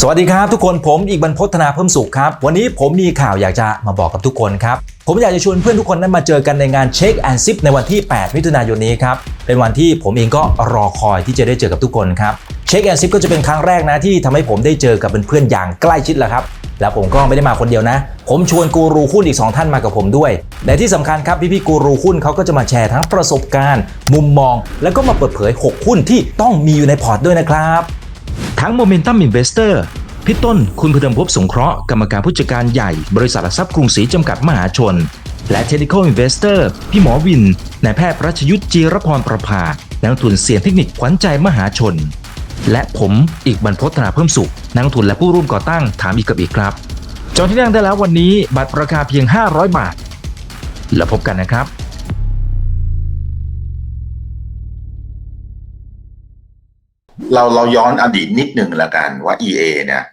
สวัสดีครับทุกคนผมอีกบรรพฒนาเพิ่มสุขครับ วันนี้ผมมีข่าวอยากจะมาบอกกับทุกคนครับ ผมอยากจะชวนเพื่อนทุกคนนั้นมาเจอกันในงานเช็คแอนซิปในวันที่ 8 มิถุนายนนี้ครับ เป็นวันที่ผมเองก็รอคอยที่จะได้เจอกับทุกคนครับเช็คแอนซิปก็จะเป็นครั้งแรกนะที่ทำให้ผมได้เจอกับเพื่อนๆอย่างใกล้ชิดแหละครับแล้วผมก็ไม่ได้มาคนเดียวนะ ผมชวนกูรูหุ้นอีก 2 ท่านมากับผมด้วย และที่สำคัญครับพี่ๆกูรูหุ้นเขาก็จะมาแชร์ทั้งประสบการณ์ มุมมอง แล้วก็มาเปิดเผย 6 หุ้นที่ต้องมีอยู่ในพอร์ตด้วยนะครับ ทั้ง Momentum Investor พี่ต้นคุณพเดิมภพสงเคราะห์กรรมการผู้จัดการใหญ่ บริษัทหลักทรัพย์กรุงศรีจำกัดมหาชน และ Technical Investor พี่หมอวินนายแพทย์รัชยุทธจีรพรประภานักลงทุนเสียงเทคนิคขวัญใจมหาชน และผมอีกบรรพฒนาเพิ่มสุขนักลงทุนและผู้ร่วมก่อตั้งถามอีกกับอีกครับจองที่นั่งได้แล้ววันนี้บัตรราคาเพียง 500 บาท แล้วพบกันนะครับ เราเราย้อนอดีตนิดหนึ่งละกันว่า EA เนี่ย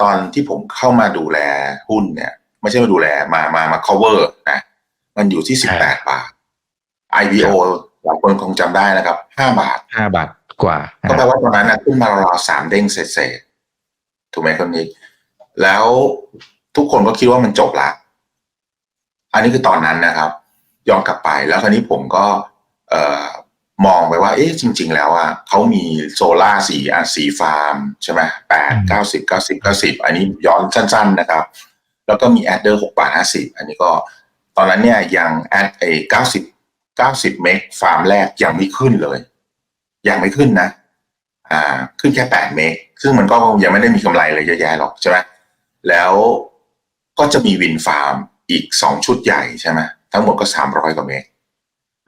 ตอนที่ผมเข้ามาดูแลหุ้นเนี่ย ไม่ใช่มาดูแลมามามา cover นะมันอยู่ที่สิบแปดบาท IPO หลายคนคงจำได้นะครับห้าบาท5บาทกว่า ก็แปลว่าตอนนั้นนะขึ้นมาราวๆสามเด้งเศษๆถูกไหมคนนี้ แล้วทุกคนก็คิดว่ามันจบละอันนี้คือตอนนั้นนะครับย้อนกลับไปแล้วคราวนี้ผมก็ เอ่อ มองไปว่า เอ๊ะจริง ๆ แล้วอะเขามีโซล่าร์สีอะสีฟาร์มใช่ไหมแปดเก้าสิบเก้าสิบเก้าสิบอันนี้ย้อนสั้น ๆ นะครับ แล้วก็มีแอดเดอร์หกบาทห้าสิบอันนี้ก็ตอนนั้นเนี่ยยังแอดไอเก้าสิบเก้าสิบเมกฟาร์มแรกยังไม่ขึ้นเลย ยังไม่ขึ้นนะ อ่า ขึ้นแค่แปดเมกซึ่งมันก็ยังไม่ได้มีกำไรเลยเยอะแยะหรอกใช่ไหมแล้วก็จะมีวินฟาร์มอีกสองชุดใหญ่ใช่ไหมทั้งหมดก็สามร้อยกว่าเมก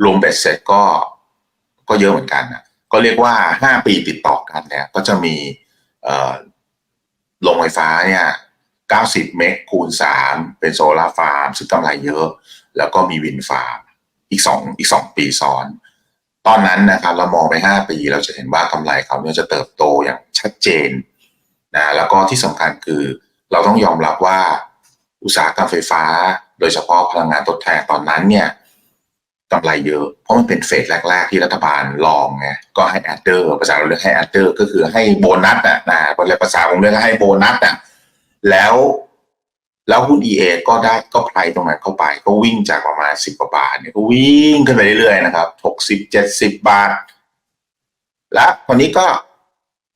รวมเบ็ดเสร็จก็ ก็เยอะเหมือนกันนะก็เรียกว่าห้าปีติดต่อกันเนี่ยก็จะมีโรงไฟฟ้าเนี่ยเก้าสิบเมกคูณสามเป็นโซลาร์ฟาร์มซึ่งกำไรเยอะ แล้วก็มีวินฟาร์มอีกสองอีกสองปีซ้อน ตอนนั้นนะครับเรามองไป 5 ปี เราจะเห็นว่ากำไรเขาเนี่ยจะเติบโตอย่างชัดเจนนะแล้วก็ที่สำคัญคือเราต้องยอมรับว่าอุตสาหกรรมไฟฟ้า โดยเฉพาะพลังงานทดแทนตอนนั้นเนี่ย กำไรเยอะ เพราะมันเป็นเฟสแรก ๆ ที่รัฐบาลลองไงก็ให้แอดเดอร์ภาษาเราเรียกให้แอดเดอร์ก็คือให้โบนัสอะนะภาษาผมเรียกว่าให้โบนัสอะแล้วแล้วหุ้น EA ก็ได้ก็ไพรตรงนั้นเข้าไป ก็วิ่งจากประมาณสิบกว่าบาทเนี่ยก็วิ่งขึ้นไปเรื่อยๆนะครับหกสิบเจ็ดสิบบาท และวันนี้ก็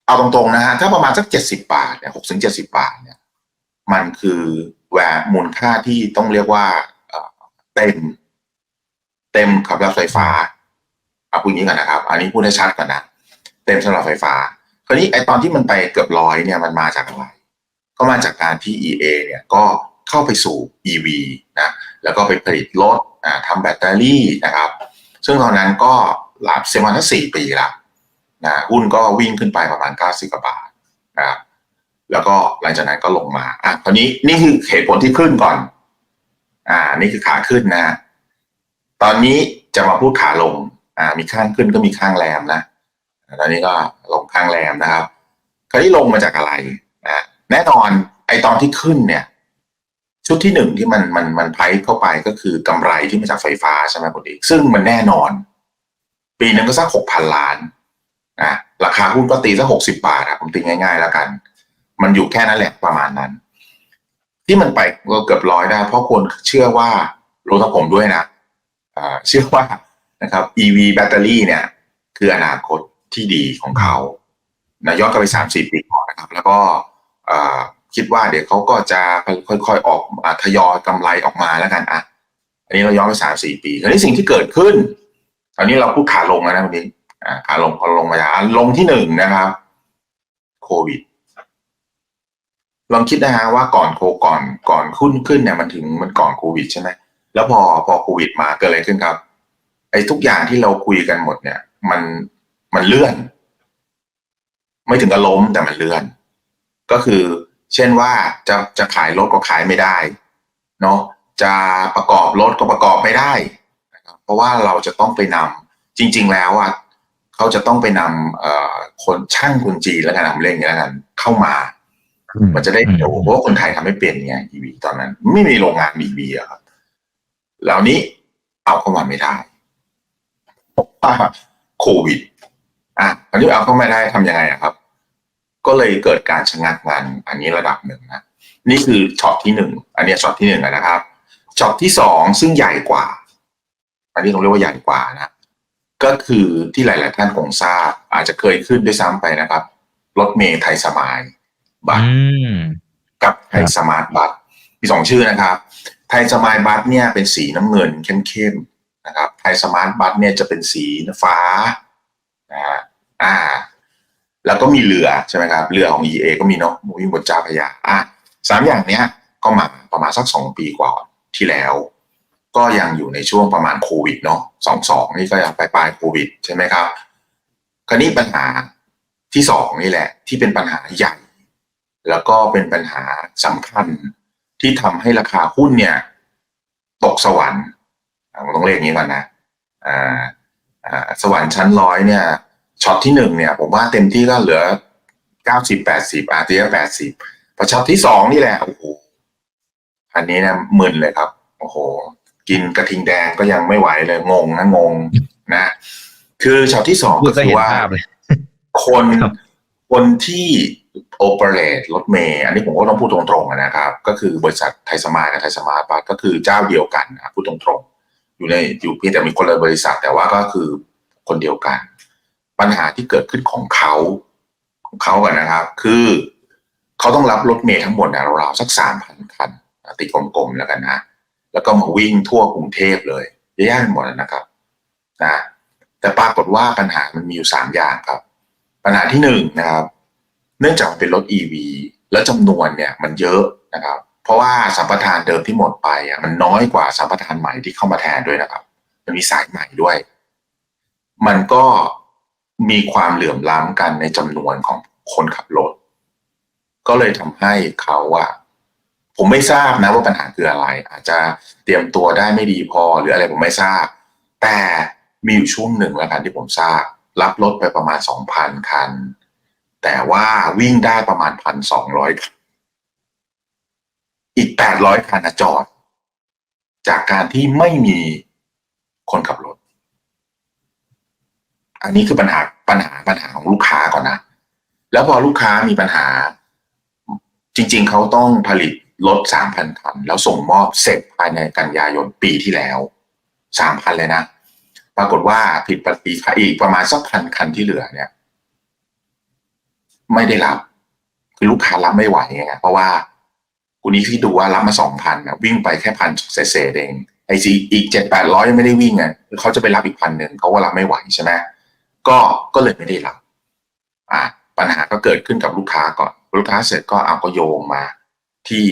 เอาตรงๆนะฮะถ้าประมาณสักเจ็ดสิบาทเนี่ยหกถึงเจ็ดสิบาทเนี่ย มันคือแวร์มูลค่าที่ต้องเรียกว่าเต็ม เต็มขับรถไฟฟ้าเอาพูดอย่างนี้ก่อนนะครับ อันนี้พูดให้ชัดก่อนนะเต็มสำหรับไฟฟ้า คราวนี้ไอตอนที่มันไปเกือบร้อยเนี่ยมันมาจากอะไร ก็มาจากการที่ EA เนี่ยก็เข้าไปสู่ EV นะแล้วก็ไปผลิตรถอ่าทำแบตเตอรี่นะครับ ซึ่งตอนนั้นก็หลับเซมันทั้งสี่ปีละนะหุ้นก็วิ่งขึ้นไปประมาณ 90กว่าบาทนะครับแล้วก็หลังจากนั้นก็ลงมาอะคราวนี้นี่คือเหตุผลที่ขึ้นก่อน อ่า นี่คือขาขึ้นนะ ตอนนี้จะมาพูดขาลงอ่ามีข้างขึ้นก็มีข้างแรมนะตอนนี้ก็ลงข้างแรมนะครับคราวนี้ลงมาจากอะไรนะแน่นอนไอตอนที่ขึ้นเนี่ย ชุดที่หนึ่งที่มันมันมันไพเข้าไปก็คือกำไรที่มาจากไฟฟ้าใช่ไหมคุณเอกซึ่งมันแน่นอน ปีหนึ่งก็สักหกพันล้านนะราคาหุ้นก็ตีสักหกสิบาทอะผมตีง่ายๆแล้วกัน มันอยู่แค่นั้นแหละประมาณนั้น ที่มันไปเกือบร้อยได้ เพราะคนเชื่อว่ารวมทั้งผมด้วยนะอ่า เชื่อว่านะครับ EV แบตเตอรี่เนี่ย คืออนาคตที่ดีของเขานะย้อนกลับไปสามสี่ปีก่อนนะครับ แล้วก็คิดว่าเดี๋ยวเขาก็จะค่อยๆออกอทยอยกำไรออกมาแล้วกันอะอันนี้เราย้อนไปสามสี่ปีคราวนี้สิ่งที่เกิดขึ้น ตอนนี้เราพูดขาลงแล้วนะวันนี้ขาลงพอลงมาจากอะลงที่หนึ่งนะครับ โควิดลองคิดนะฮะว่าก่อนโคก่อนก่อนขึ้นขึ้นเนี่ยมันถึงมันก่อนโควิดใช่ไหม แล้วพอพอโควิดมาเกิดอะไรขึ้นครับไอ้ทุกอย่างที่เราคุยกันหมดเนี่ย มันมันเลื่อน ไม่ถึงกับล้มแต่มันเลื่อน ก็คือ เช่นว่าจะจะขายรถก็ขายไม่ได้เนาะจะประกอบรถก็ประกอบไม่ได้นะครับเพราะว่าเราจะต้องไปนำจริง ๆ แล้วอะเขาจะต้องไปนำเอ่อคนช่างคนจีนแล้วกันทำเล่นอย่างนี้แล้วกันเข้ามา มันจะได้เร็วเพราะว่าคนไทยทำไม่เป็นไง EV ตอนนั้น ไม่มีโรงงาน EV อะครับ แล้วนี้เอาเข้ามาไม่ได้เพราะว่าโควิด อะตอนนี้เอาเข้ามาได้ทำยังไงอะครับ ก็เลยเกิดการชะงักงันอันนี้ระดับหนึ่งนะนี่คือช็อตที่หนึ่งอันเนี้ยช็อตที่หนึ่งอะนะครับช็อตที่สองซึ่งใหญ่กว่า อันนี้ผมเรียกว่าใหญ่กว่านะก็คือที่หลาย ๆ ท่านคงทราบ อาจจะเคยขึ้นด้วยซ้ำไปนะครับรถเมล์ไทยสมายบัตรอืมกับไทยสมาร์ทบัตมีสองชื่อนะครับ ไทยสมาร์ทบัตเนี่ยเป็นสีน้ำเงินเข้มๆนะครับไทยสมาร์ทบัตเนี่ยจะเป็นสีฟ้านะฮะอ่า แล้วก็มีเรือใช่ไหมครับเรือของ EA ก็มีเนาะวิ่งบนเจ้าพระยาอะสามอย่างเนี้ยก็มาประมาณสักสองปีกว่าที่แล้ว ก็ยังอยู่ในช่วงประมาณโควิดเนาะสองสองนี่ก็ยังปลายปลายโควิดใช่ไหมครับ คราวนี้ปัญหาที่สองนี่แหละ ที่เป็นปัญหาใหญ่ แล้วก็เป็นปัญหาสำคัญ ที่ทำให้ราคาหุ้นเนี่ย ตกสวรรค์อะผมต้องเรียกอย่างนี้ก่อนนะอ่าอ่าสวรรค์ชั้นร้อยเนี่ยช็อตที่หนึ่งเนี่ย ผมว่าเต็มที่ก็เหลือเก้าสิบแปดสิบอาจจะแปดสิบพอช็อตที่สองนี่แหละโอ้โหอันนี้นะมึนเลยครับ โอ้โห กินกระทิงแดงก็ยังไม่ไหวเลยงงนะงงนะ คือช็อตที่สองพูดก็ก็คืเห็อนว่าภาพเลยคนครับคนที่ โอเปเรตรถเมย์อันนี้ผมก็ต้องพูดตรงๆนะครับ ก็คือบริษัทไทยสมาร์ทกับไทยสมาร์ทบัสก็คือเจ้าเดียวกันนะพูดตรงๆ อยู่ในอยู่เพียงแต่มีคนละบริษัท แต่ว่าก็คือคนเดียวกัน ปัญหาที่เกิดขึ้นของเขาของเขากันนะครับ คือเขาต้องรับรถเมย์ทั้งหมดนะราวๆสักสามพันคันตีกลมๆแล้วกันนะแล้วก็มาวิ่งทั่วกรุงเทพเลยเยอะแยะไปหมดนะครับนะแต่ปรากฏว่าปัญหามันมีอยู่สามอย่างครับ ปัญหาที่หนึ่งนะครับ นื่องจากมันเป็นรถ EV แล้วจำนวนเนี่ยมันเยอะนะครับ เพราะว่าสัมปทานเดิมที่หมดไปอะมันน้อยกว่าสัมปทานใหม่ที่เข้ามาแทนด้วยนะครับ มันมีสายใหม่ด้วย มันก็มีความเหลื่อมล้ำกันในจำนวนของคนขับรถ ก็เลยทำให้เขาอะผมไม่ทราบนะว่าปัญหาคืออะไร อาจจะเตรียมตัวได้ไม่ดีพอหรืออะไรผมไม่ทราบ แต่มีอยู่ช่วงหนึ่งแล้วกันที่ผมทราบ รับรถไปประมาณสองพันคัน แต่ว่าวิ่งได้ประมาณพันสองร้อยอีกแปดร้อยคันจอด จากการที่ไม่มีคนขับรถ อันนี้คือปัญหาปัญหาปัญหาของลูกค้าก่อนนะ แล้วพอลูกค้ามีปัญหา จริง ๆ เขาต้องผลิตรถสามพันคัน แล้วส่งมอบเสร็จภายในกันยายนปีที่แล้วสามพันเลยนะ ปรากฏว่าผิดปฏิภาอีกประมาณสักพันคันที่เหลือเนี่ย ไม่ได้รับ คือลูกค้ารับไม่ไหวไงเพราะว่าคุณนี้ที่ดูว่ารับมาสองพันนะวิ่งไปแค่พันเศษๆเองไอซีอีกเจ็ดแปดร้อยยังไม่ได้วิ่งไงเขาจะไปรับอีกพันหนึ่งเขาก็รับไม่ไหวใช่ไหมก็ก็เลยไม่ได้รับ อ่า ปัญหาก็เกิดขึ้นกับลูกค้าก่อนลูกค้าเสร็จก็เอาก็โยงมา ที่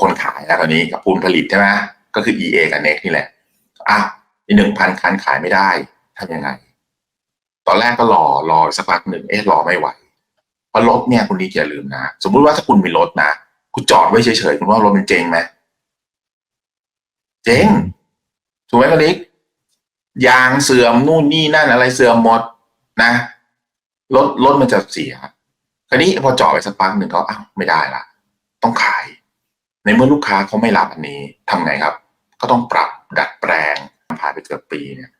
คนขายแล้วตอนนี้กับปูนผลิตใช่ไหมก็คือ EA กับ Next นี่แหละอ้าวอีหนึ่งพันคันขายไม่ได้ทำยังไง ตอนแรกก็รอรอสักพักหนึ่งเอ๊ะรอไม่ไหว เพราะรถเนี่ยคุณนี่อย่าลืมนะ สมมุติว่าถ้าคุณมีรถนะคุณจอดไว้เฉยๆคุณว่ารถมันเจ๊งไหมเจ๊งถูกไหมคุณนิกยางเสื่อมนู่นนี่นั่นอะไรเสื่อมหมดนะรถรถมันจะเสียคราวนี้พอจอดไปสักพักหนึ่งก็อ้าวไม่ได้ละต้องขาย ในเมื่อลูกค้าเขาไม่รับอันนี้ทำไงครับ ก็ต้องปรับดัดแปลงผ่านไปเกือบปีเนี่ย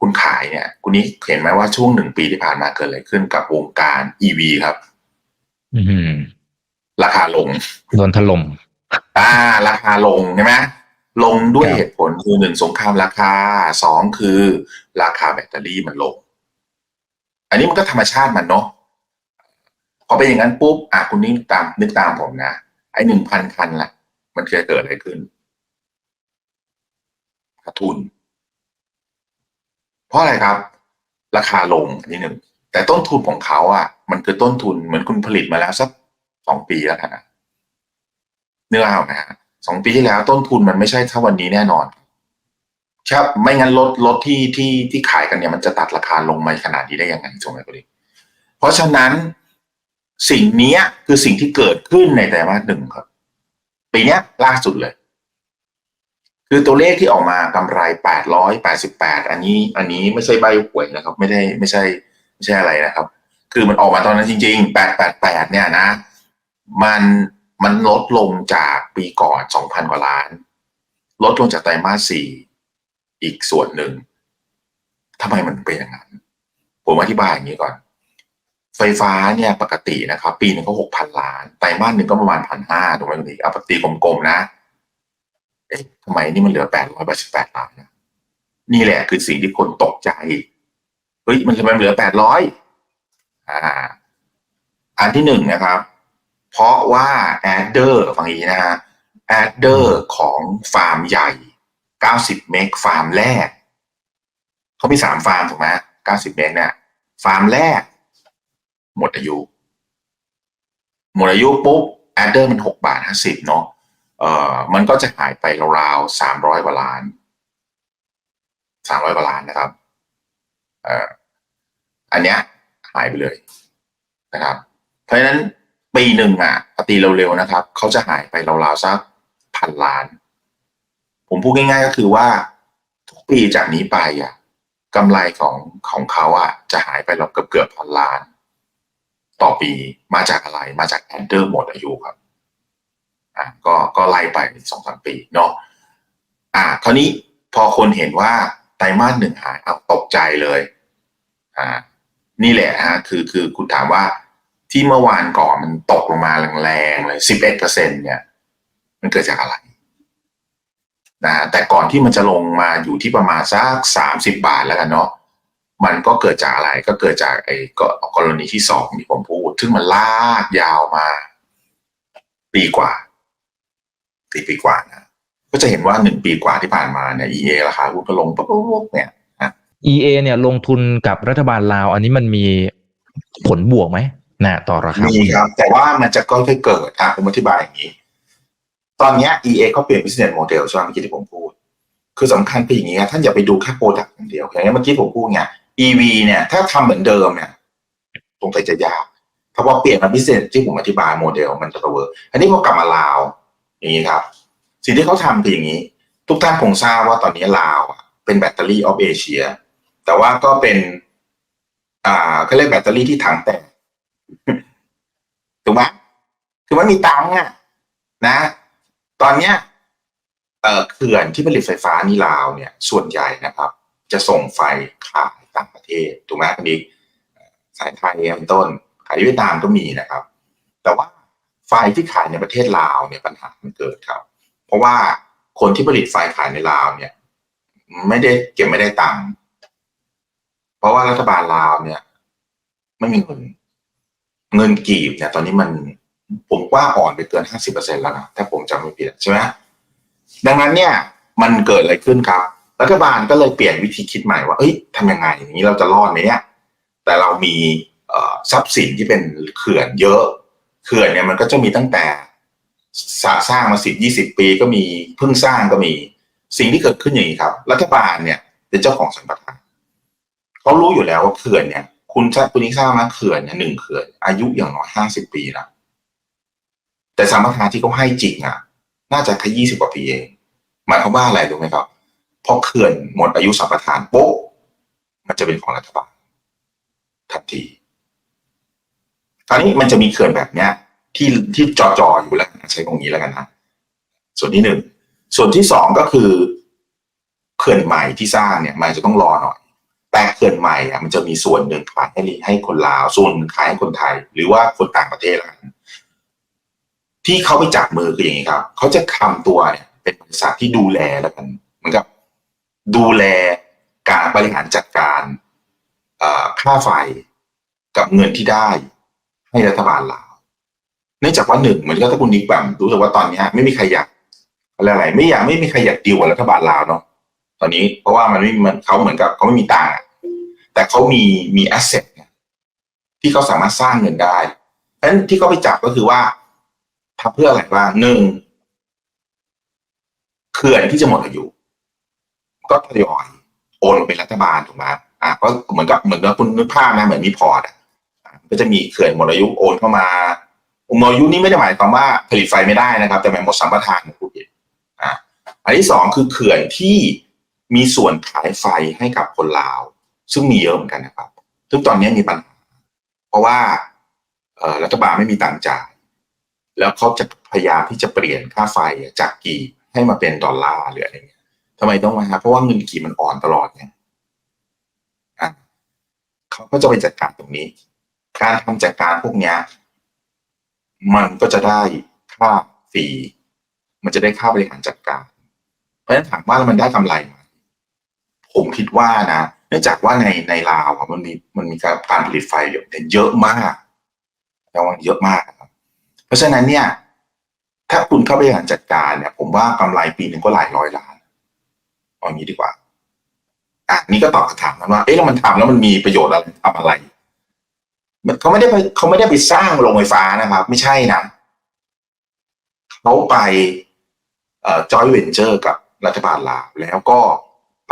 คุณขายเนี่ย คุณนี้เห็นไหมว่าช่วงหนึ่งปีที่ผ่านมาเกิดอะไรขึ้นกับวงการ EV ครับอืมราคาลงโดนถล่มอ่า ราคาลงใช่ไหมลงด้วยครับเหตุผลคือหนึ่งสงครามราคาสองคือ ราคาแบตเตอรี่มันลง อันนี้มันก็ธรรมชาติมันเนาะพอเป็นอย่างนั้นปุ๊บอะคุณนี่ตามนึกตามผมนะไอ้หนึ่งพันคันละมันจะเกิดอะไรขึ้นขาดทุนเพ ราะอะไรครับ ราคาลงอันนี้หนึ่งแต่ต้นทุนของเขาอะ มันคือต้นทุนเหมือนคุณผลิตมาแล้วสักสองปีแล้วนะเนื้อเอานะฮะสองปีที่แล้วต้นทุนมันไม่ใช่เท่าวันนี้แน่นอน ครับไม่งั้นรถรถที่ที่ที่ขายกันเนี่ยมันจะตัดราคาลงมาขนาดนี้ได้ยังไงถูกไหมคุณดิเพราะฉะนั้นสิ่งนี้คือสิ่งที่เกิดขึ้นในไตรมาหนึ่งครับ ปีนี้ล่าสุดเลย คือตัวเลขที่ออกมากำไรแปดร้อยแปดสิบแปดอันนี้อันนี้ไม่ใช่ใบหวยนะครับ ไม่ได้ไม่ใช่ไม่ใช่อะไรนะครับ คือมันออกมาตอนนั้นจริงๆแปดแปดแปดเนี่ยนะ มันมันลดลงจากปีก่อนสองพันกว่าล้าน ลดลงจากไตรมาสสี่อีกส่วนหนึ่งทำไมมันเป็นอย่างนั้น ผมอธิบายอย่างนี้ก่อน ไฟฟ้าเนี่ยปกตินะครับ ปีหนึ่งก็หกพันล้าน ไตรมาสหนึ่งก็ประมาณพันห้าถูกไหมคุณอีกเอาปกติกลมๆนะ ทำไมนี่มันเหลือแปดร้อยแปดสิบแปดล้านนะนี่แหละคือสิ่งที่คนตกใจ เฮ้ย มันทำไมเหลือแปดร้อยอ่า อันที่หนึ่งนะครับ เพราะว่าแอดเดอร์ฟังอย่างนี้นะฮะแอดเดอร์ของฟาร์มใหญ่90เมกฟาร์มแรก เขามีสามฟาร์มถูกไหม90เมกเนี่ยฟาร์มแรก หมดอายุ หมดอายุปุ๊บแอดเดอร์มัน6บาท50เนาะ เอ่อมันก็จะหายไปราวๆ300กว่าล้าน300กว่าล้านนะครับเอ่ออันเนี้ยหายไปเลยนะครับ เพราะฉะนั้นปีหนึ่งอะปฏิเร็วๆนะครับเขาจะหายไปราวๆสักพันล้าน ผมพูดง่ายๆก็คือว่าทุกปีจากนี้ไปอะกำไรของของเขาอะจะหายไปราเกือบเกือบพันล้าน ต่อปีมาจากอะไรมาจากแอนเดอร์หมดอายุครับ อะก็ก็ไล่ไปสองสามปีเนาะอะคราวนี้พอคนเห็นว่าไตรมาสหนึ่งหายเอาตกใจเลยอ่านี่แหละฮะคือคือคุณถามว่าที่เมื่อวานก่อนมันตกลงมาแรงๆเลยสิบเอ็ดเปอร์เซ็นเนี่ย มันเกิดจากอะไรนะแต่ก่อนที่มันจะลงมาอยู่ที่ประมาณสักสามสิบบาทแล้วกันเนาะมันก็เกิดจากอะไรก็เกิดจากไอ้ก็กรณีที่สองที่ผมพูด ซึ่งมันลากยาวมาปีกว่า ปีปีกว่านะก็จะเห็นว่าหนึ่งปีกว่าที่ผ่านมาเนี่ย EA ราคาหุ้นก็ลงปุ๊บปุ๊บปุ๊บเนี่ยนะ EA เนี่ยลงทุนกับรัฐบาลลาว อันนี้มันมีผลบวกไหมนะต่อราคามีหุ้นครับ แต่ว่ามันจะก็ค่อยๆเกิดอะผมอธิบายอย่างนี้ ตอนเนี้ย EA เขาเปลี่ยน business model ใช่ไหมเมื่อกี้ที่ผมพูด คือสำคัญคืออย่างนี้ท่านอย่าไปดูแค่ product อย่างเดียวอย่างนี้เมื่อกี้ผมพูดไง EV เนี่ย ถ้าทำเหมือนเดิมเนี่ยตรงไปจะยากถ้าพอเปลี่ยนมา business ที่ผมอธิบายโมเดลมันจะเวิร์กอันนี้พอกลับมาลาว อย่างนี้ครับ สิ่งที่เขาทำคืออย่างนี้ ทุกท่านคงทราบว่าตอนนี้ลาวเป็นแบตเตอรี่ออฟเอเชียแต่ว่าก็เป็น อ่าเขาเรียกแบตเตอรี่ที่ถังแตกถูกไหมคือมันมีตังค์อะนะ ตอนเนี้ยเอ่อเขื่อนที่ผลิตไฟฟ้านี่ลาวเนี่ย ส่วนใหญ่นะครับ จะส่งไฟขายต่างประเทศถูกไหมคุณดิกสายไทยเป็นต้น ขายเวียดนามก็มีนะครับ แต่ว่า ไฟที่ขายในประเทศลาวเนี่ยปัญหามันเกิดครับ เพราะว่าคนที่ผลิตไฟขายในลาวเนี่ย ไม่ได้เก็บไม่ได้ตังค์เพราะว่ารัฐบาลลาวเนี่ย ไม่มีเงินเงินกีบเนี่ย ตอนนี้มันผมว่าอ่อนไปเกินห้าสิบเปอร์เซ็นแล้วนะถ้าผมจำไม่ผิดใช่ไหมดังนั้นเนี่ย มันเกิดอะไรขึ้นครับ รัฐบาลก็เลยเปลี่ยนวิธีคิดใหม่ว่าเอ้ยทำยังไงอย่างนี้เราจะรอดไหมเนี่ยแต่เรามีทรัพย์สินที่เป็นเขื่อนเยอะ เขื่อนเนี่ยมันก็จะมีตั้งแต่สร้างมาสิบยี่สิบปีก็มีเพิ่งสร้างก็มี สิ่งที่เกิดขึ้นอย่างนี้ครับ รัฐบาลเนี่ยเป็นเจ้าของสัมปทานเขารู้อยู่แล้วว่าเขื่อนเนี่ย คุณทราบคุณนิกทราบไหมเขื่อนเนี่ยหนึ่งเขื่อนอายุอย่างน้อยห้าสิบปีแล้วแต่สัมปทานที่เขาให้จริงอะ น่าจะแค่ยี่สิบกว่าปีเองหมายความว่าอะไรรู้ไหมครับพอเขื่อนหมดอายุสัมปทานโป๊ะมันจะเป็นของรัฐบาลทันที คราวนี้มันจะมีเขื่อนแบบเนี้ย ที่ที่จอจอๆอยู่แล้วใช้ตรงนี้แล้วกันนะส่วนที่หนึ่งส่วนที่สองก็คือเขื่อนใหม่ที่สร้างเนี่ยมันจะต้องรอหน่อย แต่เขื่อนใหม่อะมันจะมีส่วนหนึ่งขายให้ให้คนลาวส่วนหนึ่งขายให้คนไทย หรือว่าคนต่างประเทศล้วกันที่เขาไปจับมือคืออย่างนี้ครับเขาจะทำตัวเนี่ยเป็นบริษัทที่ดูแลแล้วกันเหมือนกับดูแลการบริหารจัดการเอ่อค่าไฟกับเงินที่ได้ ให้รัฐบาลลาวเนื่องจากว่าหนึ่งเหมือนกับถ้าคุณนิกแบบรู้สึกว่าตอนนี้ไม่มีใครอยากอะไรอะไรไม่อยากไม่มีใครอยากดีลกับรัฐบาลลาวเนาะตอนนี้เพราะว่ามันไม่มันเขาเหมือนกับเขาไม่มีตังค์แต่เขามีมีแอสเซทที่เขาสามารถสร้างเงินได้เพราะฉะนั้นที่เขาไปจับก็คือว่าทำเพื่ออะไรบ้างหนึ่งเขื่อนที่จะหมดอายุ ก็ทยอยโอนเป็นรัฐบาลถูกไหมอะก็เหมือนกับเหมือนกับคุณนึกภาพนะเหมือนมีพอร์ตอะ ก็จะมีเขื่อนหมดอายุโอนเข้ามาหมดอายุนี่ไม่ได้หมายความว่าผลิตไฟไม่ได้นะครับ แต่หมายหมดสัมปทานนะพูดผิดอ่าอันที่สองคือเขื่อนที่มีส่วนขายไฟให้กับคนลาว ซึ่งมีเยอะเหมือนกันนะครับ ซึ่งตอนนี้มีปัญหา เพราะว่าเรัฐบาลไม่มีตังค์จ่าย แล้วเขาจะพยายามที่จะเปลี่ยนค่าไฟจากกีบให้มาเป็นดอลลาร์หรืออะไรเงี้ยทำไมต้องมาครับเพราะว่าเงินกีบมันอ่อนตลอดไงอะเขาก็จะไปจัดการตรงนี้ การทำจัดการพวกเนี้ย มันก็จะได้ค่าฟรีมันจะได้ค่าบริหารจัดการ เพราะฉะนั้นถามว่ามันได้กำไรไหมผมคิดว่านะเนื่องจากว่าในในลาวอะมันมีมันมีการการผลิตไฟเยอะมากแต่ว่าเยอะมากครับ เพราะฉะนั้นเนี่ย ถ้าคุณเข้าไปบริหารจัดการเนี่ย ผมว่ากำไรปีหนึ่งก็หลายร้อยล้านเอางี้ดีกว่าอะนี่ก็ตอบคำถามนั้นว่า เอ๊ะแล้วมันทำแล้วมันมีประโยชน์อะไรทำอะไร มันเขาไม่ได้ไปเขาไม่ได้ไปสร้างโรงไฟฟ้านะครับ ไม่ใช่นะเขาไปจอยเวนเจอร์กับรัฐบาลลาวแล้วก็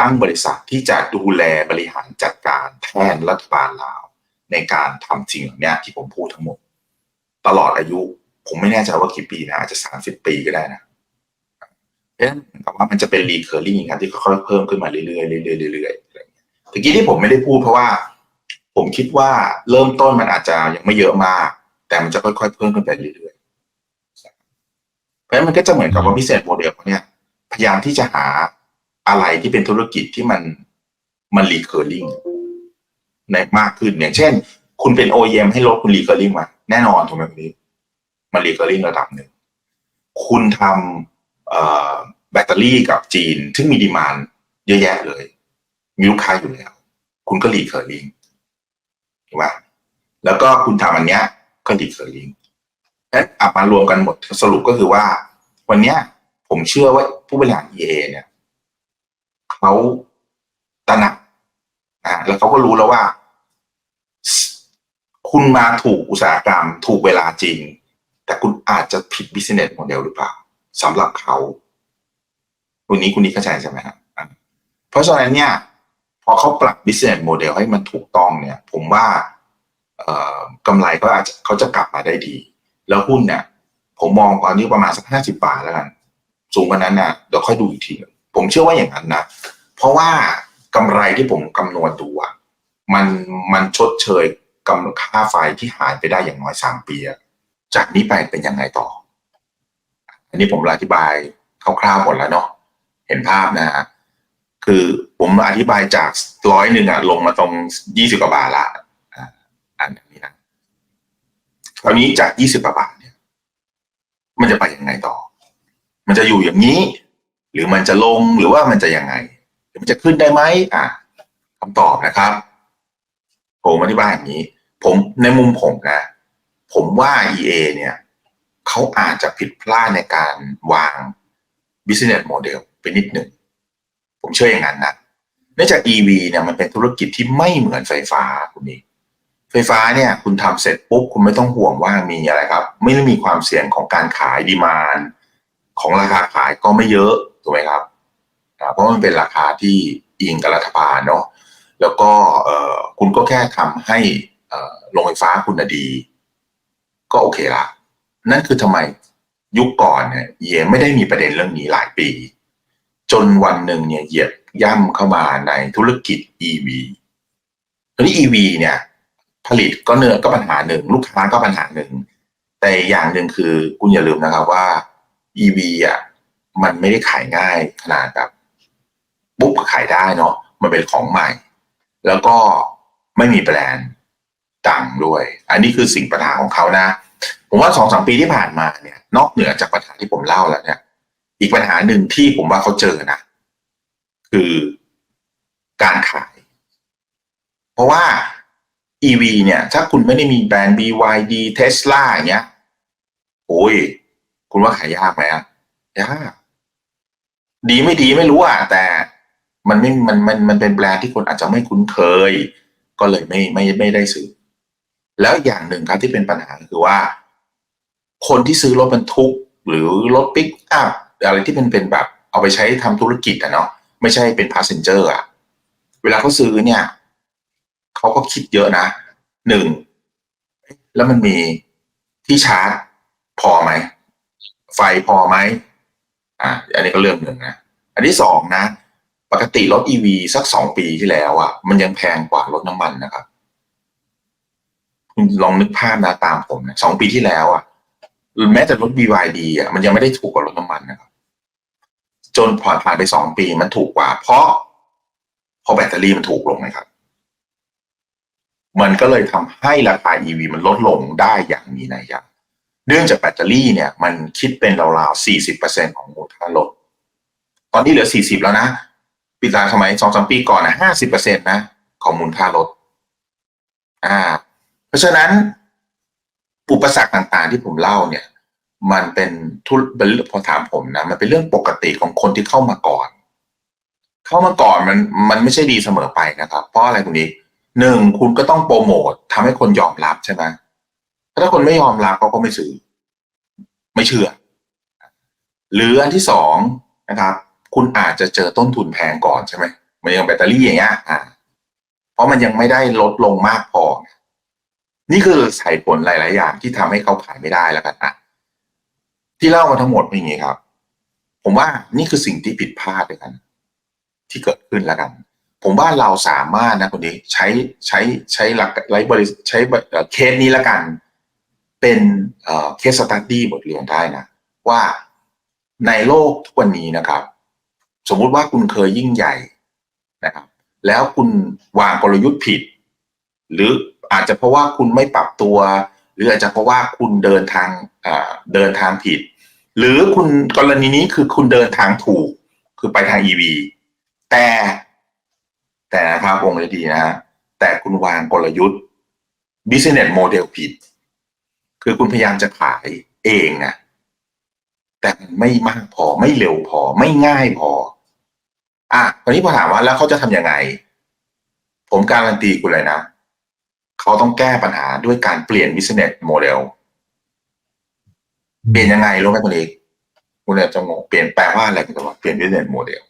ตั้งบริษัทที่จะดูแลบริหารจัดการแทนรัฐบาลลาว ในการทำสิ่งเหล่านี้ที่ผมพูดทั้งหมด ตลอดอายุ ผมไม่แน่ใจว่ากี่ปีนะ อาจจะสามสิบปีก็ได้นะเพราะฉะนั้นเหมือนกับว่ามันจะเป็นรีเคอร์ลิ่งครับที่ค่อยๆเพิ่มขึ้นมาเรื่อยๆเรื่อยๆเรื่อยๆอะไรอย่างเงี้ยตะกี้ที่ผมไม่ได้พูดเพราะว่า ผมคิดว่าเริ่มต้นมันอาจจะยังไม่เยอะมาก แต่มันจะค่อยๆเพิ่มขึ้นไปเรื่อยๆเพราะฉะนั้นมันก็จะเหมือนกับว่าพิเศษโมเดลเนี่ยพยายามที่จะหาอะไรที่เป็นธุรกิจที่มันมันรีเคอร์ลิงในมากขึ้นอย่างเช่น คุณเป็น OEM ให้รถคุณรีเคอร์ลิงมา แน่นอนถูกไหมคุณนี้ มันรีเคอร์ลิงระดับหนึ่ง คุณทำแบตเตอรี่กับจีน ซึ่งมีดีมานเยอะแยะเลย มีลูกค้าอยู่แล้ว คุณก็รีเคอร์ลิง ถูกไหมแล้วก็คุณทำอันเนี้ยก็รีเคอร์ลิ่งและอัมารวมกันหมดสรุปก็คือว่า วันเนี้ย ผมเชื่อว่าผู้บริหาร EA เนี่ยเขาตระหนักอ่าแล้วเขาก็รู้แล้วว่า คุณมาถูกอุตสาหกรรม ถูกเวลาจริง แต่คุณอาจจะผิด business model หรือเปล่าสำหรับเขาวันนี้คุณนี่เข้าใจใช่ไหมครับเพราะฉะนั้นเนี่ย อเขาปรับ business model ให้มันถูกต้องเนี่ย ผมว่ากำไรก็อาจจะเขาจะกลับมาได้ดี แล้วหุ้นเนี่ยผมมองตอนนี้ประมาณสักห้าสิบาทแล้วกัน สูงกว่านั้นเนี่ยเดี๋ยวค่อยดูอีกที ผมเชื่อว่าอย่างนั้นนะ เพราะว่ากำไรที่ผมคำนวณดูอะมันมันชดเชยกำค่าไฟที่หายไปได้อย่างน้อยสามปี จากนี้ไปเป็นยังไงต่อ อันนี้ผมอธิบายคร่าวๆหมดแล้วเนาะเห็นภาพนะฮะ คือผมอธิบายจากร้อยหนึ่งอะลงมาตรงยี่สิบกว่าบาทละอันนี้นะคราวนี้จากยี่สิบกว่าบาทเนี่ย มันจะไปยังไงต่อ มันจะอยู่อย่างนี้ หรือมันจะลงหรือว่ามันจะยังไงหรือมันจะขึ้นได้ไหมอะคำตอบนะครับ ผมอธิบายอย่างนี้ ผมในมุมผมนะ ผมว่า EA เนี่ยเขาอาจจะผิดพลาดในการวาง business model ไปนิดหนึ่ง ผมเชื่ออย่างนั้นนะเนื่องจาก EV เนี่ยมันเป็นธุรกิจที่ไม่เหมือนไฟฟ้าคุณนี่ไฟฟ้าเนี่ยคุณทำเสร็จปุ๊บคุณไม่ต้องห่วงว่ามีอะไรครับ ไม่ได้มีความเสี่ยงของการขายดีมานของราคาขายก็ไม่เยอะถูกไหมครับเพราะมันเป็นราคาที่อิงกับรัฐบาลเนาะแล้วก็คุณก็แค่ทำให้โรงไฟฟ้าคุณดี ก็โอเคละนั่นคือทำไมยุคก่อนเนี่ยเยไม่ได้มีประเด็นเรื่องนี้หลายปี จนวันหนึ่งเนี่ยเหยียบย่ำเข้ามาในธุรกิจ EV ทีนี้ EV เนี่ย ผลิตก็เนื้อก็ปัญหาหนึ่ง ลูกค้าก็ปัญหาหนึ่ง แต่อย่างหนึ่งคือคุณอย่าลืมนะครับว่า EV อะมันไม่ได้ขายง่ายขนาดแบบปุ๊บก็ขายได้เนาะมันเป็นของใหม่ แล้วก็ไม่มีแบรนด์ดังด้วย อันนี้คือสิ่งปัญหาของเขานะ ผมว่าสองสามปีที่ผ่านมาเนี่ย นอกเหนือจากปัญหาที่ผมเล่าแล้วเนี่ย อีกปัญหาหนึ่งที่ผมว่าเขาเจอนะ คือการขาย เพราะว่า EV เนี่ย ถ้าคุณไม่ได้มีแบรนด์ BYD Tesla อย่างเงี้ยโอ้ย คุณว่าขายยากไหมอะยากดีไม่ดีไม่รู้อะแต่มันไม่มันมันมันเป็นแบรนด์ที่คนอาจจะไม่คุ้นเคย ก็เลยไม่ไม่ไม่ได้ซื้อ แล้วอย่างหนึ่งครับที่เป็นปัญหาคือว่า คนที่ซื้อรถบรรทุก หรือรถปิกอัพ อะไรที่เป็นเป็นแบบเอาไปใช้ทำธุรกิจอะเนาะไม่ใช่เป็นพาสเซนเจอร์อะเวลาเขาซื้อเนี่ยเขาก็คิดเยอะนะหนึ่งแล้วมันมีที่ชาร์จพอไหม ไฟพอไหมอะอันนี้ก็เรื่องหนึ่งนะ อันที่สองนะ ปกติรถ EV สักสองปีที่แล้วอะ มันยังแพงกว่ารถน้ำมันนะครับคุณลองนึกภาพนะตามผมนะสองปีที่แล้วอะแม้แต่รถ BYD อะมันยังไม่ได้ถูกกว่ารถน้ำมันนะครับ จนผ่านผ่านไปสองปีมันถูกกว่า เพราะเพราะแบตเตอรี่มันถูกลงนะครับ มันก็เลยทำให้ราคา EV มันลดลงได้อย่างมีนัยยะเนื่องจากแบตเตอรี่เนี่ย มันคิดเป็นราวๆ 40%ของมูลค่ารถตอนนี้เหลือ 40 แล้วนะปีการสมัยสองสามปีก่อนนะ50%นะของมูลค่ารถอ่า เพราะฉะนั้นอุปสรรคต่างๆที่ผมเล่าเนี่ย มันเป็นทุเป็นเรื่องพอถามผมนะมันเป็นเรื่องปกติของคนที่เข้ามาก่อน เข้ามาก่อนมันมันไม่ใช่ดีเสมอไปนะครับ เพราะอะไรคุณนี้หนึ่งคุณก็ต้องโปรโมททำให้คนยอมรับใช่ไหมถ้าคนไม่ยอมรับเขาก็ไม่ซื้อ ไม่เชื่อ หรืออันที่สองนะครับ คุณอาจจะเจอต้นทุนแพงก่อนใช่ไหมเหมือนอย่างแบตเตอรี่อย่างเงี้ยอ่าเพราะมันยังไม่ได้ลดลงมากพอ นี่คือสายผลหลาย ๆ อย่างที่ทำให้เขาขายไม่ได้แล้วกันอะ ที่เล่ามาทั้งหมดเป็นอย่างนี้ครับ ผมว่านี่คือสิ่งที่ผิดพลาดด้วยกัน ที่เกิดขึ้นแล้วกัน ผมว่าเราสามารถนะคนนี้ใช้ใช้ใช้หลักไลบริใช้เคสนี้แล้วกัน เป็นเคสสตัดดี้บทเรียนได้นะ ว่าในโลกทุกวันนี้นะครับ สมมุติว่าคุณเคยยิ่งใหญ่นะครับ แล้วคุณวางกลยุทธ์ผิด หรืออาจจะเพราะว่าคุณไม่ปรับตัว หรืออาจจะเพราะว่าคุณเดินทางเดินทางผิด หรือคุณกรณีนี้คือคุณเดินทางถูก คือไปทาง EV แต่ แต่นะครับวงเลยดีนะฮะแต่คุณวางกลยุทธ์ business model ผิด คือคุณพยายามจะขายเองนะแต่ไม่มากพอไม่เร็วพอไม่ง่ายพอ อะตอนนี้พอถามว่าแล้วเขาจะทำยังไง ผมการันตีคุณเลยนะ เขาต้องแก้ปัญหาด้วยการเปลี่ยน business model เปลี่ยนยังไงรู้ไหมคุณเอกคุณอาจจะงงเปลี่ยนแปลว่าอะไรคุณจะว่าเปลี่ยน business model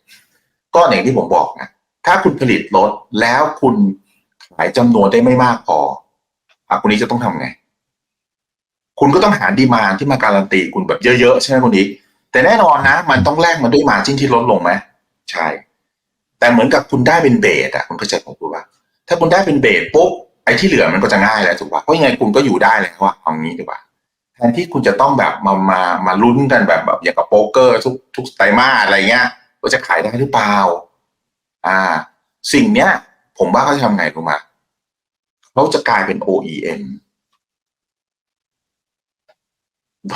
ก็อย่างที่ผมบอกนะถ้าคุณผลิตรถแล้วคุณขายจำนวนได้ไม่มากพออะคุณนี้จะต้องทำไง คุณก็ต้องหาดีมานที่มาการันตีคุณแบบเยอะๆใช่ไหมคุณนี้แต่แน่นอนนะ มันต้องแลกมาด้วยมาจิ้นที่ลดลงไหมใช่ แต่เหมือนกับคุณได้เป็นเบสอะคุณเข้าใจผมพูดว่า ถ้าคุณได้เป็นเบสปุ๊บไอ้ที่เหลือมันก็จะง่ายแล้วถูกป่ะเพราะยังไงคุณก็อยู่ได้เลยว่าเอางี้ดีกว่า นที่คุณจะต้องแบบมามามาลุ้นกันแบบแบบอย่างกับโป๊กเกอร์ทุกทุกไตรมาสอะไรเงี้ยว่าจะขายได้หรือเปล่า อ่า สิ่งเนี้ย ผมว่าเขาจะทำไงรู้ไหมเขาจะกลายเป็น OEM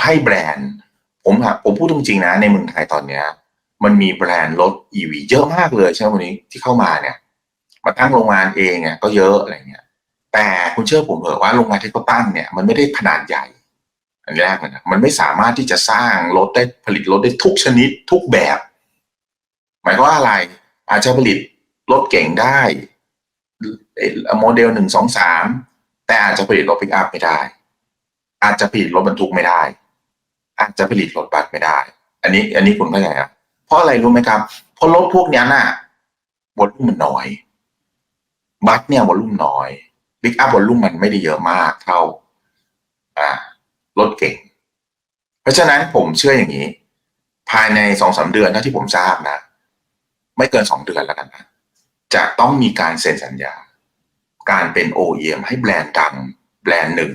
ให้แบรนด์ ผมผมพูดจริงๆนะ ในเมืองไทยตอนเนี้ย มันมีแบรนด์รถ EV เยอะมากเลยใช่ไหมวันนี้ที่เข้ามาเนี่ย มาตั้งโรงงานเองเนี่ยก็เยอะอะไรเงี้ย แต่คุณเชื่อผมเถอะว่าโรงงานที่เขาตั้งเนี่ย มันไม่ได้ขนาดใหญ่ อันแรกเลยนะมันไม่สามารถที่จะสร้างรถได้ผลิตรถได้ทุกชนิดทุกแบบ หมายความว่าอะไร อาจจะผลิตรถเก่งได้โมเดลหนึ่งสองสามแต่อาจจะผลิตรถปิกอัพไม่ได้ อาจจะผลิตรถบรรทุกไม่ได้ อาจจะผลิตรถบัสไม่ได้ อันนี้ อันนี้คุณเข้าใจครับเพราะอะไรรู้ไหมครับเพราะรถพวกนี้น่ะวอลลุ่มมันน้อย บัสเนี่ยวอลลุ่มน้อยปิกอัพวอลลุ่มมันไม่ได้เยอะมากเท่า อ่า รถเก่ง เพราะฉะนั้นผมเชื่ออย่างนี้ ภายในสองสามเดือนเท่าที่ผมทราบนะ ไม่เกินสองเดือนแล้วกันนะจะต้องมีการเซ็นสัญญา การเป็น OEM ให้แบรนด์ดังแบรนด์หนึ่ง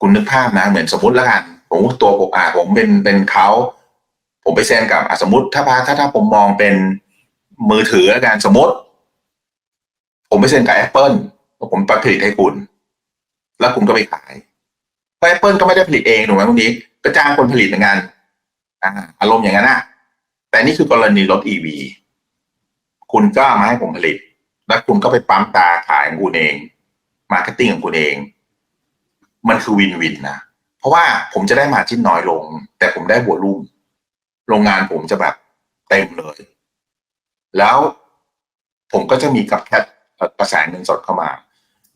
คุณนึกภาพนะ เหมือนสมมติแล้วกันผมตัวผมอ่าผมเป็นเป็นเขาผมไปเซ็นกับสมมติถ้าพาถ้าถ้าผมมองเป็นมือถือแล้วกันสมมติ ผมไปเซ็นกับ Apple แล้วผมผลิตให้คุณ แล้วคุณก็ไปขาย เพราะ Apple ก็ไม่ได้ผลิตเองถูกไหมคุณนี้ก็จ้างคนผลิตเหมือนกันอารมณ์อย่างนั้นอะแต่นี่คือกรณีรถ EV คุณก็มาให้ผมผลิต แล้วคุณก็ไปปั๊มตาขายของคุณเอง มาร์เก็ตติ้งของคุณเอง มันคือวินวินนะ เพราะว่าผมจะได้มาจิ้นน้อยลง แต่ผมได้บัวลุ่ม โรงงานผมจะแบบเต็มเลย แล้วผมก็จะมีกับแค่กระแสเงินสดเข้ามา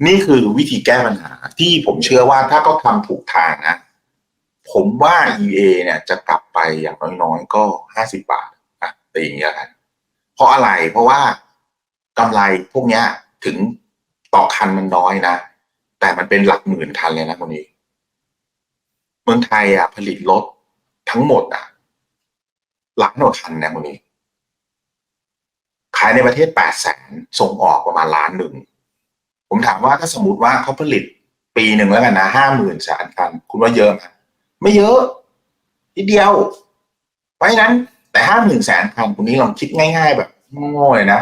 นี่คือวิธีแก้ปัญหา ที่ผมเชื่อว่าถ้าเขาทำถูกทางนะ ผมว่า EA เนี่ยจะกลับไปอย่างน้อยๆ ก็ห้าสิบบาทอะตีอย่างเงี้ยกันเพราะอะไรเพราะว่ากำไรพวกเนี้ย ถึงต่อคันมันน้อยนะ แต่มันเป็นหลักหมื่นคันเลยนะคนนี้ เมืองไทยอะ ผลิตรถทั้งหมดอะ หลักหน่วยคันนะคนนี้ ขายในประเทศแปดแสนส่งออกประมาณล้านหนึ่ง ผมถามว่าถ้าสมมติว่าเขาผลิตปีหนึ่งแล้วกันนะห้าหมื่นแสนคัน คุณว่าเยอะไหมไม่เยอะนิดเดียว เพราะฉะนั้นแต่ห้าหมื่นแสนคันคุณนี้ลองคิดง่ายๆ แบบโง่เลยนะ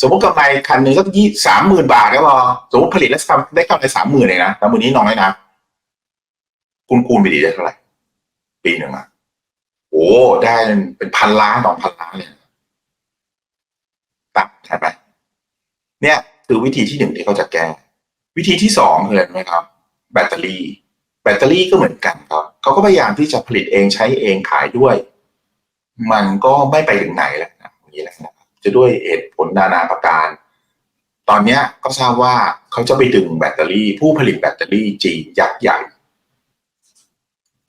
สมมติกำไรคันหนึ่งสักยี่สามหมื่นบาทก็พอสมมติผลิตแล้วทำได้กำไรสามหมื่นเลยนะแต่มือนี้น้อยนะคุณคูณไปดีได้เท่าไหร่ปีหนึ่งอะโอ้ได้เป็นพันล้านสองพันล้านเลยตัดใช่ไหมเนี่ย คือวิธีที่หนึ่งที่เขาจะแก้ วิธีที่สองคืออะไรไหมครับ แบตเตอรี่ แบตเตอรี่ก็เหมือนกันครับเขาก็พยายามที่จะผลิตเองใช้เองขายด้วย มันก็ไม่ไปถึงไหนแล้วนะอย่างนี้แหละนะครับจะด้วยเหตุผลนานาประการ ตอนนี้ก็ทราบว่าเขาจะไปดึงแบตเตอรี่ ผู้ผลิตแบตเตอรี่จีนยักษ์ใหญ่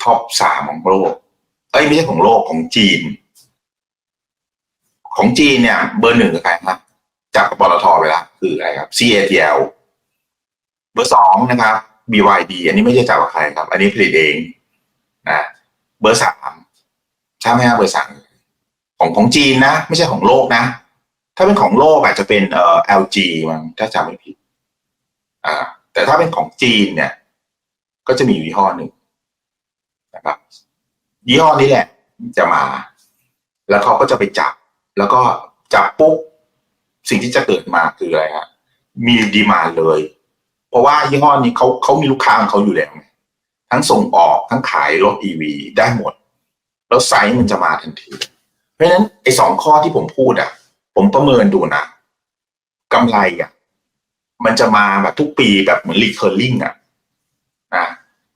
ท็อปสามของโลกเอ้ยไม่ใช่ของโลกของจีน ของจีนเนี่ย เบอร์หนึ่งคือใครครับจากปตทไปแล้ว คืออะไรครับ CATL เบอร์สองนะครับ BYD อันนี้ไม่ใช่จากกับใครครับ อันนี้ผลิตเองนะเบอร์สามใช่ไหมครับเบอร์สามของของจีนนะ ไม่ใช่ของโลกนะ ถ้าเป็นของโลกอาจจะเป็นเอ่อ LG มั้งถ้าจำไม่ผิดอ่าแต่ถ้าเป็นของจีนเนี่ย ก็จะมีอยู่ยี่ห้อหนึ่งนะครับยี่ห้อนี้แหละ จะมา แล้วเขาก็จะไปจับ แล้วก็จับปุ๊บ สิ่งที่จะเกิดมาคืออะไรฮะมีดีมาเลย เพราะว่ายี่ห้อนี้เขาเขามีลูกค้าของเขาอยู่แล้วไงทั้งส่งออกทั้งขายรถ EV ได้หมด แล้วไซส์มันจะมาทันที เพราะฉะนั้นไอ้สองข้อที่ผมพูดอะ ผมประเมินดูนะกำไรอะ มันจะมาแบบทุกปีแบบเหมือน recurring อะนะ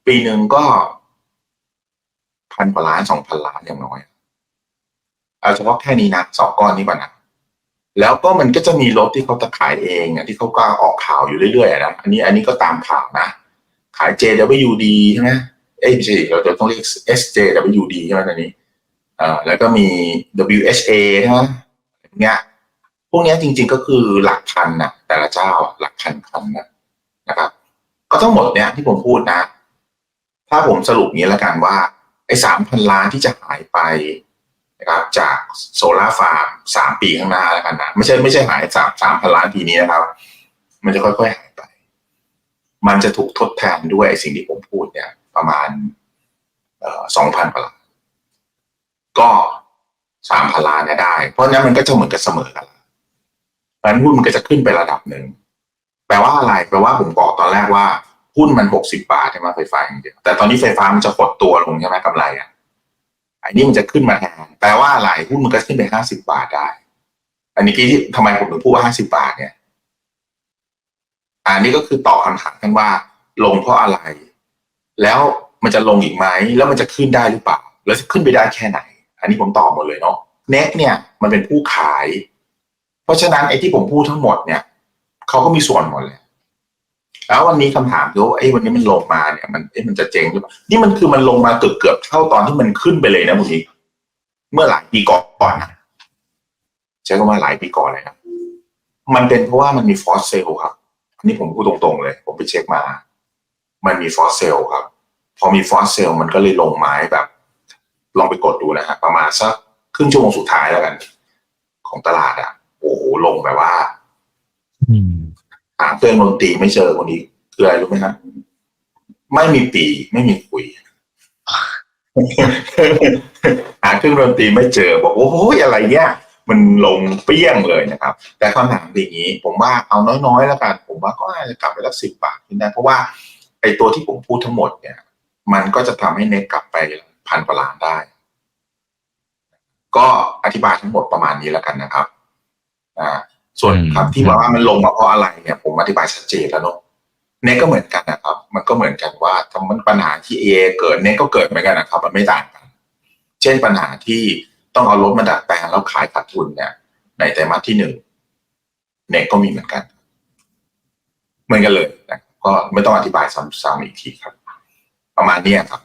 ปีหนึ่งก็พันกว่าล้านสองพันล้านอย่างน้อยเอาเฉพาะแค่นี้นะสองก้อนนี้ก่อนนะ แล้วก็มันก็จะมีรถที่เขาจะขายเองอะที่เขาก็ออกข่าวอยู่เรื่อยๆนะอันนี้อันนี้ก็ตามข่าวนะ ขาย JWD ใช่ไหมเอ้ยไม่ใช่เราจะต้องเรียก SJWD ใช่ไหมตอนนี้อ่าแล้วก็มี WHA ใช่ไหมเนี้ยพวกนี้จริง ๆก็คือหลักพันนะแต่ละเจ้าหลักพันคันนะนะครับ ก็ทั้งหมดเนี้ยที่ผมพูดนะ ถ้าผมสรุปงี้แล้วกันว่าไอ้สามพันล้านที่จะหายไป นะครับจากโซลาร์ฟาร์มสามปีข้างหน้าแล้วกันนะไม่ใช่ไม่ใช่หายสามสามพันล้านปีนี้นะครับ มันจะค่อยๆหายไป มันจะถูกทดแทนด้วยสิ่งที่ผมพูดเนี่ย ประมาณสองพันกว่าล้านก็สามพันล้านเนี่ยได้ เพราะนั้นมันก็จะเหมือนกับเสมอกันละเพราะฉะนั้นหุ้นมันก็จะขึ้นไประดับหนึ่งแปลว่าอะไรแปลว่าผมบอกตอนแรกว่าหุ้นมันหกสิบาทใช่ไหมไฟฟ้าอย่างเดียวแต่ตอนนี้ไฟฟ้ามันจะหดตัวลงใช่ไหมกำไรอะ อันนี้มันจะขึ้นมาแทนแปลว่าอะไรหุ้นมันก็ขึ้นไปห้าสิบาทได้ อันนี้ที่ทำไมผมถึงพูดว่าห้าสิบาทเนี่ย อันนี้ก็คือตอบคำถามกันว่า ลงเพราะอะไร แล้วมันจะลงอีกไหม แล้วมันจะขึ้นได้หรือเปล่า แล้วจะขึ้นไปได้แค่ไหน อันนี้ผมตอบหมดเลยเนาะเน็กเนี่ย มันเป็นผู้ขาย เพราะฉะนั้นไอ้ที่ผมพูดทั้งหมดเนี่ยเขาก็มีส่วนหมดเลย แล้ววันนี้คำถามคือว่าไอ้วันนี้มันลงมาเนี่ยมันเอ้มันจะเจ๊งหรือเปล่านี่มันคือมันลงมาเกือบเกือบเท่าตอนที่มันขึ้นไปเลยนะคุณนี้เมื่อหลายปีก่อนนะใช้คำว่าหลายปีก่อนเลยนะมันเป็นเพราะว่ามันมีฟอสเซลครับอันนี้ผมพูดตรงๆเลย ผมไปเช็คมา มันมีฟอสเซลครับ พอมีฟอสเซลมันก็เลยลงไม้แบบ ลองไปกดดูนะฮะประมาณสักครึ่งชั่วโมงสุดท้ายแล้วกัน ของตลาดอะโอ้โหลงแบบว่าอืม หาเครื่องดนตรีไม่เจอคนนี้คืออะไรรู้ไหมครับไม่มีปีไม่มีคุยหาเครื่องดนตรีไม่เจอบอกโอ้โหอะไรเนี่ยมันลงเปี้ยงเลยนะครับ แต่คำถามเป็นอย่างนี้ ผมว่าเอาน้อยๆแล้วกัน ผมว่าก็อาจจะกลับไปสักสิบบาทนะเพราะว่าไอ้ตัวที่ผมพูดทั้งหมดเนี่ย มันก็จะทำให้เน็ตกลับไปพันกว่าล้านได้ ก็อธิบายทั้งหมดประมาณนี้แล้วกันนะครับอ่า ส่วนอืมครับที่บอกว่ามันลงมาเพราะอะไรเนี่ยผมอธิบายชัดเจนแล้วเนอะเน็ตก็เหมือนกันนะครับ มันก็เหมือนกันว่าทำมันปัญหาที่เอเกิดเน็ตก็เกิดเหมือนกันนะครับ มันไม่ต่างกัน เช่นปัญหาที่ต้องเอารถมาดัดแปลงแล้วขายขาดทุนเนี่ยในไตรมาสที่หนึ่งเน็ตก็มีเหมือนกัน เหมือนกันเลยนะก็ไม่ต้องอธิบายซ้ำๆอีกทีครับ ประมาณเนี้ยครับ